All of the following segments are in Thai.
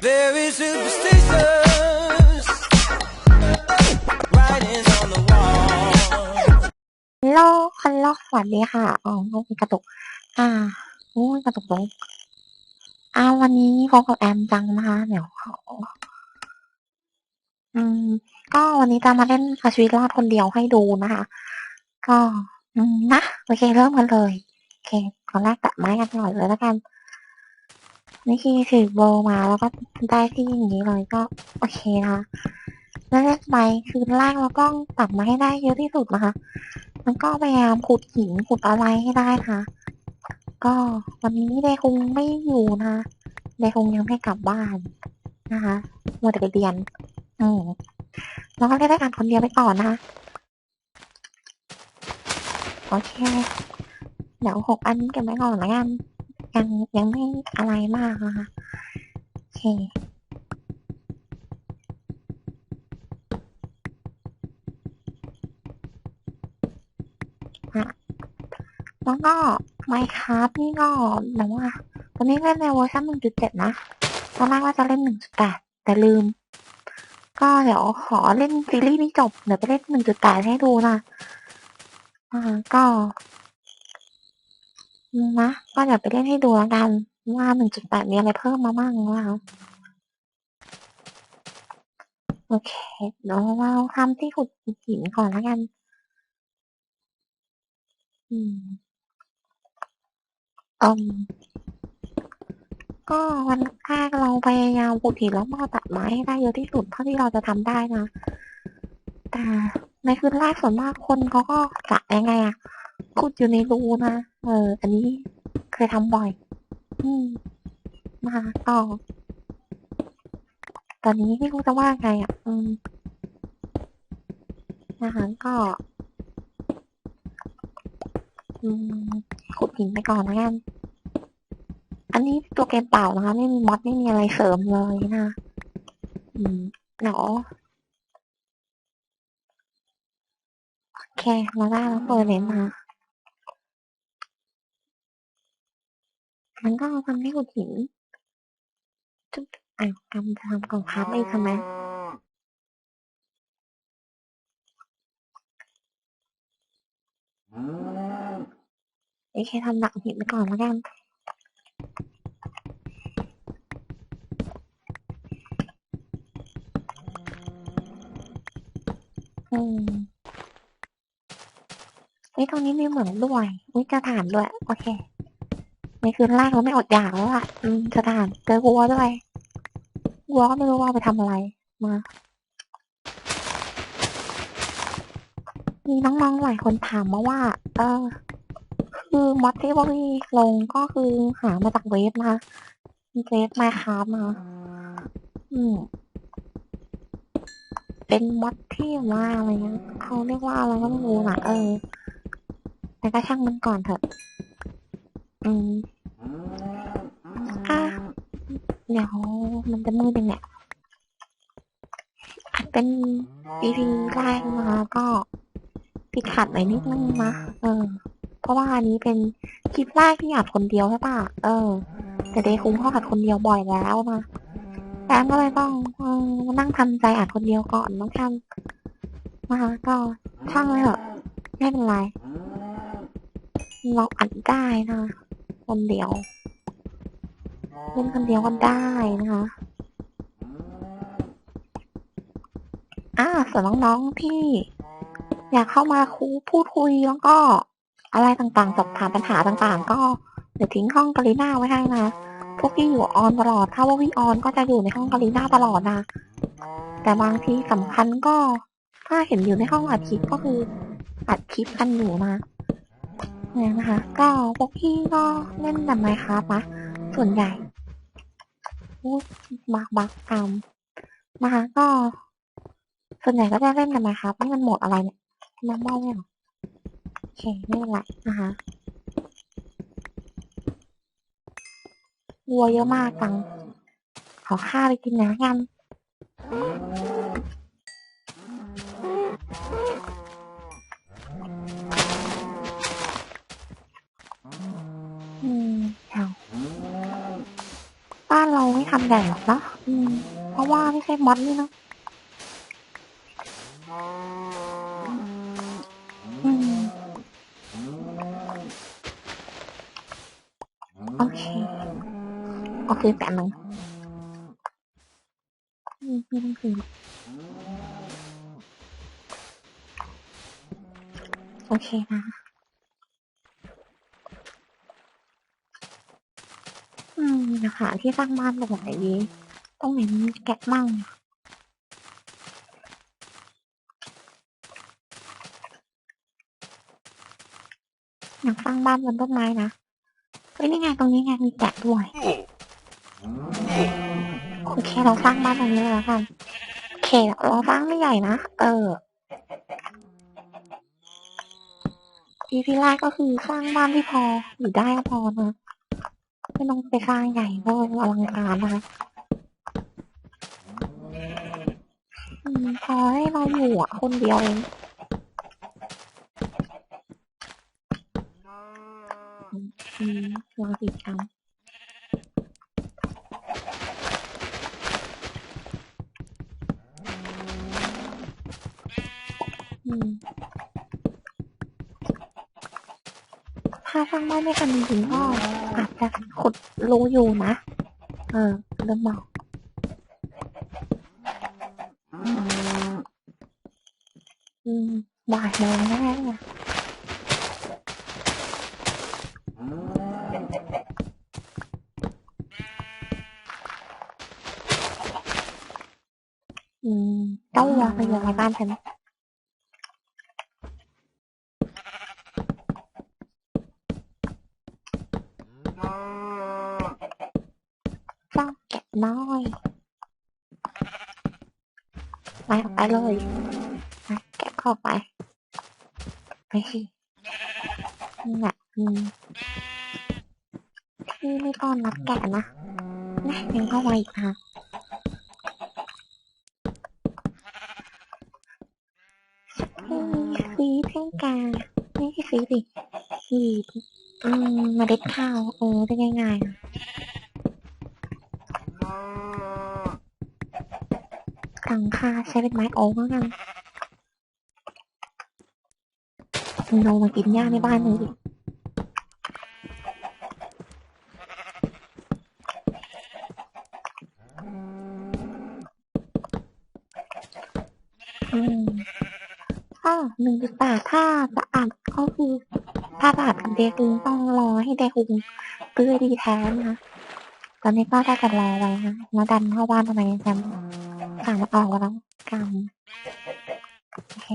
Very superstitious. Writings on the wall. ฮัลโหลฮัลโหลสวัสดีค่ะอ๋อมีกระตุก อ่าโอ้ยกระตุกลงอ่าวันนี้พบกับแอมจังนะคะเดี๋ยวขออืม ก็วันนี้จะมาเล่นเอาชีวิตรอดคนเดียวให้ดูนะคะ ก็ อืมนะ โอเคเริ่มกันเลย โอเคตอนแรกตัดไม้กันก่อนเลยแล้วกัน นี่คือถือโบมาแล้วก็ได้ที่อย่างนี้เลยก็โอเคนะคะแล้วเล่นไปคือแรกเราต้องตัดมาให้ได้เยอะที่สุดนะคะมันก็พยายามขุดหินขุดอะไรให้ได้ค่ะ ก็วันนี้เดคงไม่อยู่นะเดคงยังไม่กลับบ้านนะคะมัวแต่ไปเรียน อืมแล้วก็เล่นด้กันคนเดียวไปก่อนนะคะโอเค เดี๋ยวหกอันเก็บไว้ก่อนแล้วกัน ยังยังไม่อะไรมากนะคะโอเคแล้วก็ Minecraft นี่ก็แต่ว่าตอนนี้เล่นในเวอร์ชัน1.7 นะตอนแรกว่าจะเล่น 1.8 แต่ลืม ก็เดี๋ยวขอเล่นซีรีส์นี้จบ เดี๋ยวไปเล่น 1.8 ให้ดูนะอ่าก็ นะก็เดี๋ยวไปเล่นให้ดูแล้วกันว่า1.8มีอะไรเพิ่มมาบ้างนะคะโอเคเดี๋ยวเราทำที่ขุดหินก่อนแล้วกัน อืมอืมก็วันแรกเราพยายามขุดหินแล้วก็ตัดไม้ให้ได้เยอะที่สุดเท่าที่เราจะทำได้นะ แต่ในคืนแรกส่วนมากคนเขาก็จะยังไงอะ ขุดอยู่ในรูนะ เออ อันนี้เคยทำบ่อย อืม มาต่อ ตอนนี้ไม่รู้จะว่าไงอะ อืมนะคะก็ อืม ขุดหินไปก่อนแล้วกัน อันนี้ตัวเกมเปล่านะคะ ไม่มีมอดไม่มีอะไรเสริมเลยนะ อืมเดี๋ยวโอเค เราได้แล้วเปิดเลนมา มันก็ทำให้ขุดหินจุดอะกำทำกองพับอีกทำไมโอเคทำหนักหินไปก่อนแล้วกันอืมเฮ้ตรงนี้มีเหมืองด้วยอุ้ยจะถามด้วย โอเค นคืนแรกเราไม่อดอยากแล้วอะ อืมจะถามเจอวัวด้วยวัวก็ไม่รู้ว่าไปทำอะไร มามีน้องๆหลายคนถามมาว่า เออ คือมอดที่พวกนี้ลงก็คือหามาจากเว็บนะเว็บไมค้ามาอืม เป็นมอดที่ว่าอะไรนะเขาเรียกว่าอะไรก็ไม่รู้นะเออ แต่ก็ช่างมันก่อนเถอะ อืม อะเดี๋ยวมันจะมืดยังไงอาจเป็น EP แรกนะคะก็ติดขัดหน่อยนิดนึงนะเออ เพราะว่าอันนี้เป็นคลิปแรกที่อัดคนเดียวใช่ปะเออ แต่เดย์คุ้มเขาอัดคนเดียวบ่อยแล้วนะแอมก็เลยต้องออมานั่งทำใจอัดคนเดียวก่อนน้องทำนะคะก็ช่างเลยเถอไม่เป็นไรเราอัดได้นะ คนเดียว เล่นคนเดียวก็ได้นะคะอ่าส่วนน้องๆที่อยากเข้ามาคูพูดคุยแล้วก็อะไรต่างๆสอบถามปัญหาต่างๆ ก็เดี๋ยวทิ้งห้องกาลิน่าไว้ให้นะพวกที่อยู่ออนตลอด ถ้าว่าวิออนก็จะอยู่ในห้องกาลิน่าตลอดนะ แต่บางทีสำคัญก็ถ้าเห็นอยู่ในห้องอัดคลิปก็คืออัดคลิปกันอยู่นะ เนี่ยนะคะ ก็พวกพี่ก็เล่นแบบไหนครับะส่วนใหญ่บักบักกรรมนะคะ ก็ ส่วนใหญ่ก็จะเล่นกันนะครับนี่มันหมดอะไรเนี่ยน้ำเมาเนี่ยเหรอโอเคไม่เป็นไรนะคะวัวเยอะมากจังขอข้าไปกินนะกัน อืมแถวบ้า นเราไม่ทำใหญ่หรอกนะอืมเพราะว่าไม่ใช่มอสนี่เนอะอืมโอเคโอเคแป๊บนึงอืมไม่ต้องคืนโอเคนะ อืม นะคะ ที่สร้างบ้านตรงไหนดีตรงไหนมีแกะมั่งอยากสร้างบ้านบนต้นไม้นะเฮ้ยนี่ไงตรงนี้ไงมีแกะด้วยโอเคเราสร้างบ้านตรงนี้เลยแล้วกันโอเคเราสร้างไม่ใหญ่นะเออ EP แรกก็คือสร้างบ้านที่พออยู่ได้ก็พอนะ ไม่ต้องไปสร้างใหญ่ก็อลังการนะคะอืมพอให้เราอยู่อะคนเดียวเองอืมรอติดตามอืม ถ้าสร้างบ้านไม่ทันจริงๆก็อาจจะขุดรูอยู่นะ เออเริ่มบอกอืมบ่ายโมงแล้วเนี่ยอืมเจ้าวัวไปอยู่ในบ้านฉันเจ้าแกะน้อย ไปออกไปเลยแกะเข้าไปไปสินี่แหละอืมที่ไม่ต้อนรับแกะนะแม่ยังเข้ามาอีกค่ะอืมซีเพ่งกาไม่ใช่ซีดิซีอืมเมาเด็ดข้าวเออได้ง่ายๆ ตังค่าใช้เป็นไม้โอ๊กแล้วกันโนมากินหญ้าในบ้านเลยดิอืมถ้าหนึ่งจุดแปดถ้าจะอัดก็คือถ้าจะอัดกับเดคุงต้องรอให้เดคุงตื้อดีแท้นะคะตอนนี้ก็ได้แต่รอไว้นะแล้วดันเข้าบ้านทำไม กันสั่งมออกแล้วกรรมโอเค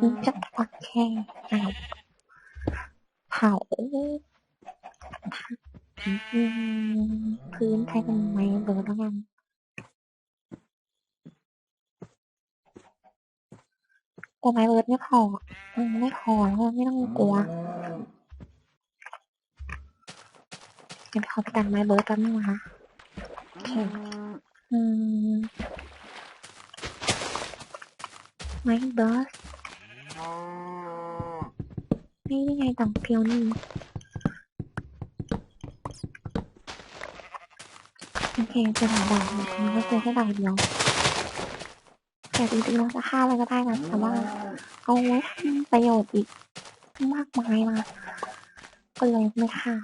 อืมจะโอเคอ้าเผาพื้นใช้เป็นไม้เบอร์แล้วกันกลัวไม้เบิร์ดไม่พอ ไม่พอแล้วไม่ต้องกลัว เดี๋ยวเขาไปกันไม้เบิร์ดแป๊บนึงนะคะโอเคอืมไม้เบิร์ดนี่ยังไงต่างเพียวนี่โอเคจะหาดาวมันก็เจอแค่ดาวเดียวแต่จริงๆเราจะฆ่าอะไรก็ได้นะแต่ว่าเอาไว้ทำประโยชน์อีกมากมายนะก็เลยไม่ฆ่า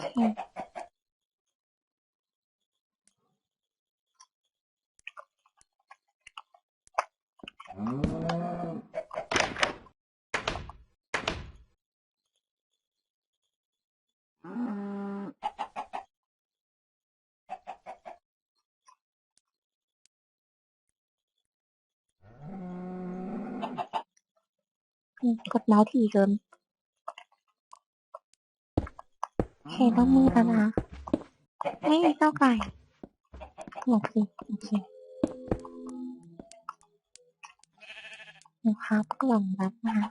โอเคอืมกดเมาส์ถี่เกิน โอ เคต้องมือแล้วนะเฮ้ยเจ้าไก่หลบสิโอเคนะครับกล่องรับนะคะ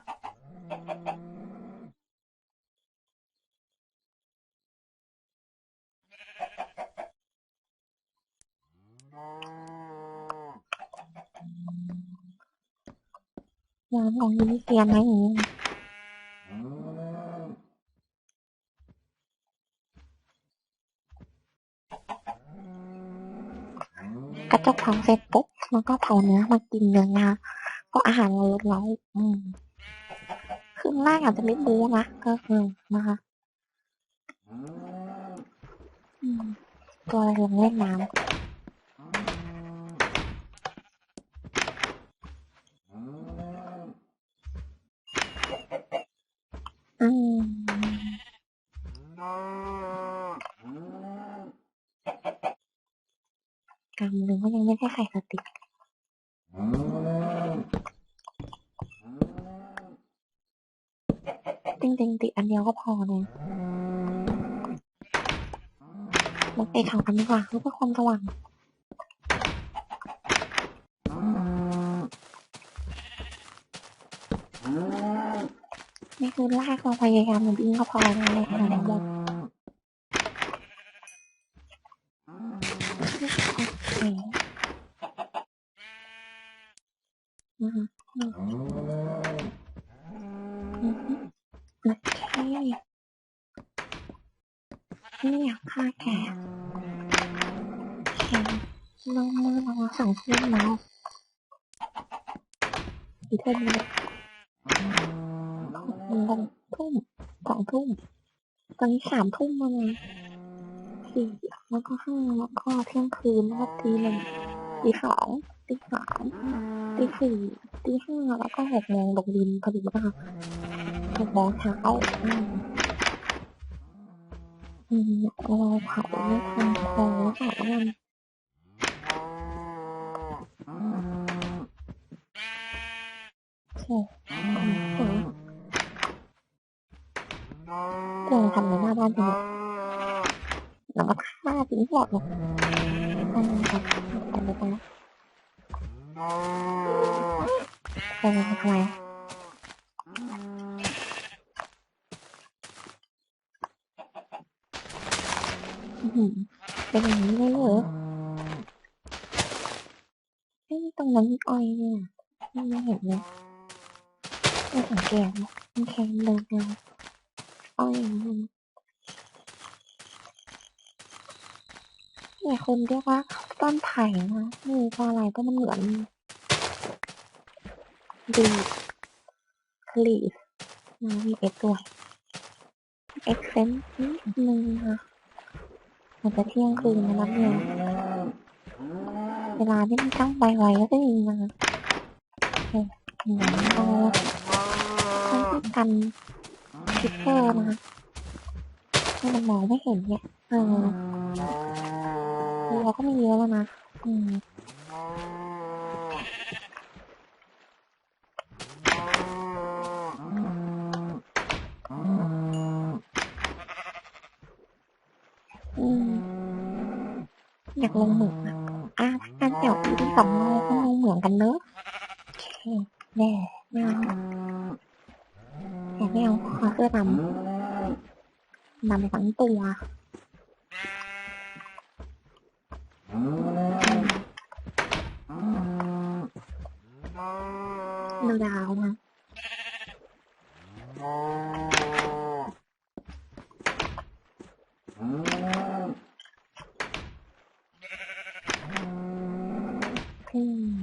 ร้านของยูนิเซียนไหมอย่างนี้ กระจกเผาเสร็จปุ๊บแล้วก็เผาเนื้อมากินเลยนะคะเพราะอาหารเราลดแล้วอืมคืนแรกอาจจะไม่บูนะก็คือนะคะอืมตัวอะไรลงเล่นน้ำอืม กำหนึ่งก็ยังไม่ได้ใส่สติกจริงๆติดอันเดียวก็พอเลยมันไปสองอันดีกว่าเพื่อความสว่างนี่คือแรกเราพยายามมันวิ่งก็พอแล้วเลยค่ะหมดโอเคนะคะอืมอืมโอเคไม่อยากฆ่าแกโอเค ลงมือลงสองทุ่มแล้วกี่ทุ่มแล้วลงทุ่มสองทุ่มตอนนี้สามทุ่มแล้วนะสี่แล้วก็ห้าแล้วก็เที่ยงคืนแล้วก็ตีหนึ่งตีสองตีสามตีสี่ตีห้าแล้วก็หกโมงลงดินพอดีป่ะคะหกโมงเช้าอืมอืมเราเผาไม่ทันพอแล้วค่ะแล้วมันโอ เคอืมเดี๋ยวเดี๋ยวทำในหน้าบ้านไปหมดแล้วก็ฆ่าทิ้งหมดเลยใช่ค่ะไปเลยไปแล้วไปเลยทำไมอื้อหือเป็นอย่างนี้เลยเหรอเอ้ยตรงนั้นมีอ้อยเนี่ยไม่เห็นเลยไม่สังเกตนะมันแข็งเลยเดียว อ้อยมันเนี่ยคนเรียกว่าต้นไผ่นะไม่เพราะอะไรก็มันเหมือนดีคลีฟนะมีเอ็กด้วยเอ็กเซนต์นิดนึงค่ะมันจะเที่ยงคืนแล้วนะเนี่ยเวลาที่มันตั้งไปไว้ก็จะยิงนะโอเหมือนเอาต้งที่กัน คิปเปอร์นะคะให้มันมองไม่เห็นเนี่ยเออเราก็ไม่เยอะแล้วนะอืมอืมอยากลงเหมืองอะอะถ้างั้นเดี๋ยวอีกสองโลก็ลงเหมืองกันเนอะโอเคแน่ไม่าแต่ไม่ เอาขอเสื้อดำดำทั้งตัวดูดาวนะอืม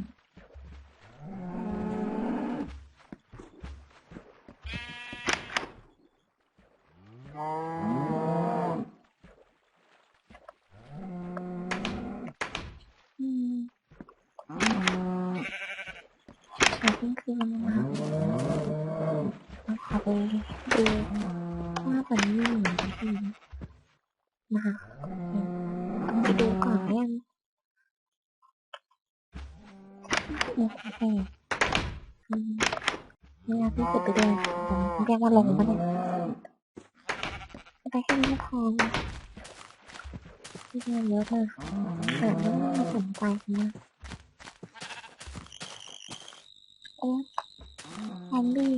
อืมขอเพิ่งคืนนะเราขอไปดูว่าตอนนี้ มีเหมือนกันที่นะคะไปดูก่อนแล้วกันโอเคอืมเวลาที่สุดไปเลยผมเรียกว่าลงปะเนี่ยไปแค่นี้พอที่เยอะมากแต่ไม่น่าสนใจนะโอ้ซอมบี้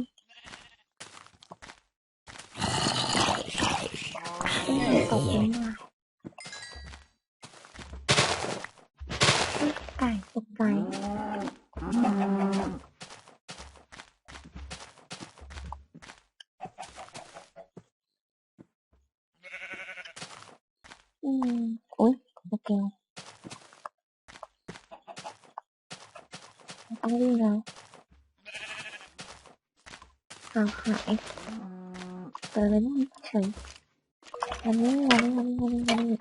ที่ไหนตกลงมาอุ๊ยไก่ตกใจอื มโอ๊ยสเกลต้องวิ่งแล้วหางหายเดินเลยนี่เฉยวันนี้วันนี้วันนี้วันนี้วันนี้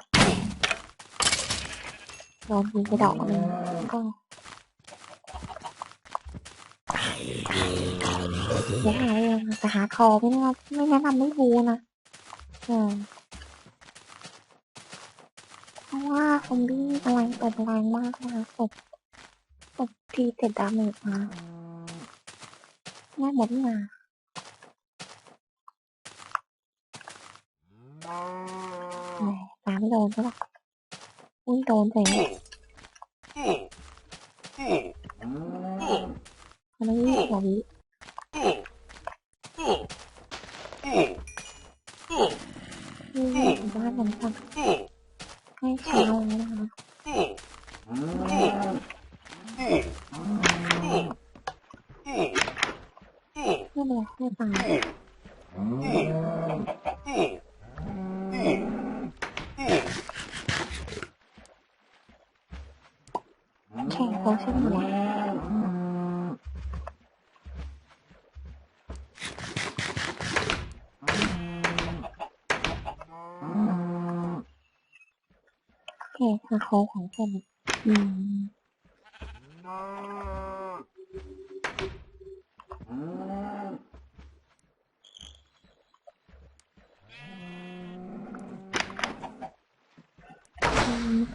โดนยิงไปดอกหนึ่งก็เดี๋ยวหาเองแต่หาคอไม่แนะนำไม่แนะนำไม่บูนะเออเพราะว่าซอมบี้แรงตบแรงมากนะคะตบตบทีเจ็ดดาเมจมาแม่หมดนี่นาแหม ตาไม่โดนใช่ปะอุ้ยโดนเจ๋งคนละวิหัววินี่บ้านมันฟังให้เช้าแล้วนะคะไม่เป็นไรไม่ตาย แข่งเขาใช่ไหมวะโอเคคือเขาของผมอืม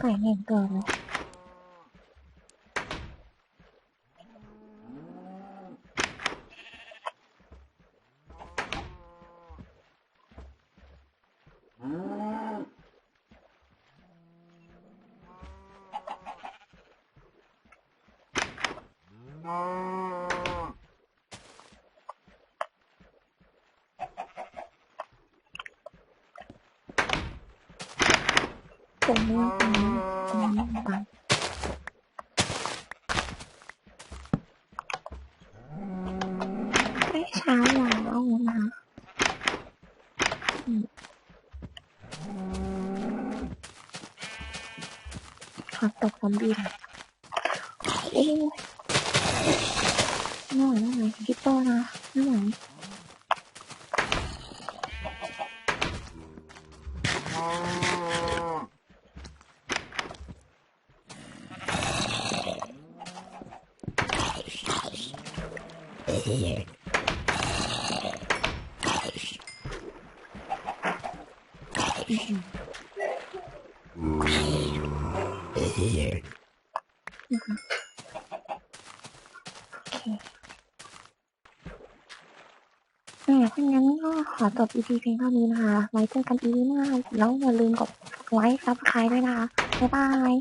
อืมไก่เห็นตัวเลยตรงนี้ตรงนี้ตรงนี้บังไม่เช้าหรอวนะอืมขอตกซอมบี้หน่ แหมถ้างั้นก็ขอจบ EP เพียงเท่านี้นะคะ ไว้เจอกัน EP หน้าแล้วอย่าลืมกดไลค์ซับสไครต์ด้วยนะคะ บ๊ายบาย